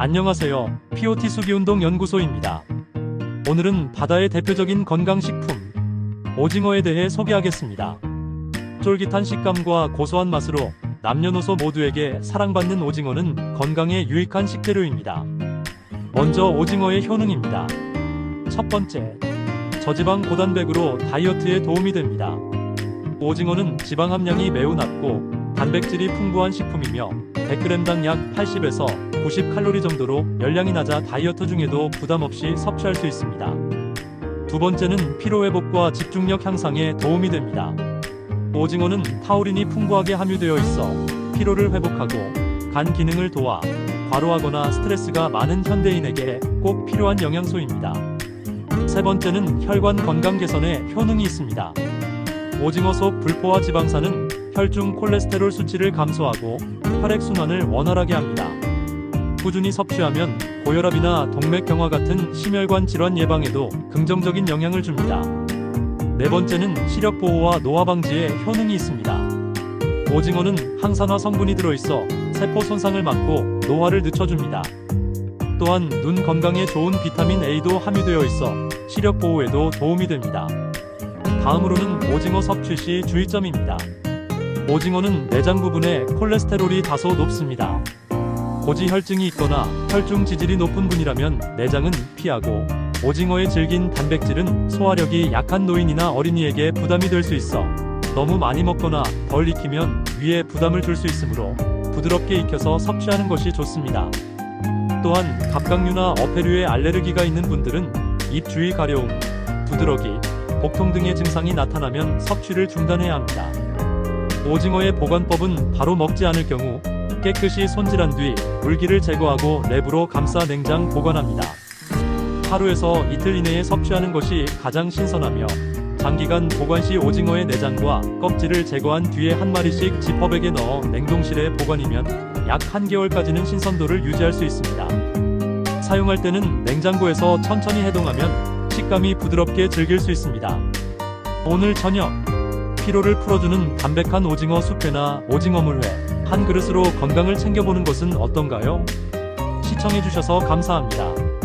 안녕하세요. POT 수기운동 연구소입니다. 오늘은 바다의 대표적인 건강식품 오징어에 대해 소개하겠습니다. 쫄깃한 식감과 고소한 맛으로 남녀노소 모두에게 사랑받는 오징어는 건강에 유익한 식재료입니다. 먼저 오징어의 효능입니다. 첫 번째, 저지방 고단백으로 다이어트에 도움이 됩니다. 오징어는 지방 함량이 매우 낮고 단백질이 풍부한 식품이며 100g당 약 80에서 90칼로리 정도로 열량이 낮아 다이어트 중에도 부담 없이 섭취할 수 있습니다. 두 번째는 피로회복과 집중력 향상에 도움이 됩니다. 오징어는 타우린이 풍부하게 함유되어 있어 피로를 회복하고 간 기능을 도와 과로하거나 스트레스가 많은 현대인에게 꼭 필요한 영양소입니다. 세 번째는 혈관 건강 개선에 효능이 있습니다. 오징어 속 불포화 지방산은 혈중 콜레스테롤 수치를 감소하고 혈액 순환을 원활하게 합니다. 꾸준히 섭취하면 고혈압이나 동맥경화 같은 심혈관 질환 예방에도 긍정적인 영향을 줍니다. 네 번째는 시력 보호와 노화 방지에 효능이 있습니다. 오징어는 항산화 성분이 들어있어 세포 손상을 막고 노화를 늦춰줍니다. 또한 눈 건강에 좋은 비타민 A도 함유되어 있어 시력 보호에도 도움이 됩니다. 다음으로는 오징어 섭취 시 주의점입니다. 오징어는 내장 부분에 콜레스테롤이 다소 높습니다. 고지혈증이 있거나 혈중 지질이 높은 분이라면 내장은 피하고 오징어의 질긴 단백질은 소화력이 약한 노인이나 어린이에게 부담이 될 수 있어 너무 많이 먹거나 덜 익히면 위에 부담을 줄 수 있으므로 부드럽게 익혀서 섭취하는 것이 좋습니다. 또한 갑각류나 어패류에 알레르기가 있는 분들은 입 주위 가려움, 부드러기, 복통 등의 증상이 나타나면 섭취를 중단해야 합니다. 오징어의 보관법은 바로 먹지 않을 경우 깨끗이 손질한 뒤 물기를 제거하고 랩으로 감싸 냉장 보관합니다. 하루에서 이틀 이내에 섭취하는 것이 가장 신선하며 장기간 보관 시 오징어의 내장과 껍질을 제거한 뒤에 한 마리씩 지퍼백에 넣어 냉동실에 보관이면 약 한개월까지는 신선도를 유지할 수 있습니다. 사용할 때는 냉장고에서 천천히 해동하면 식감이 부드럽게 즐길 수 있습니다. 오늘 저녁 피로를 풀어주는 담백한 오징어 수회나 오징어 물회 한 그릇으로 건강을 챙겨보는 것은 어떤가요? 시청해주셔서 감사합니다.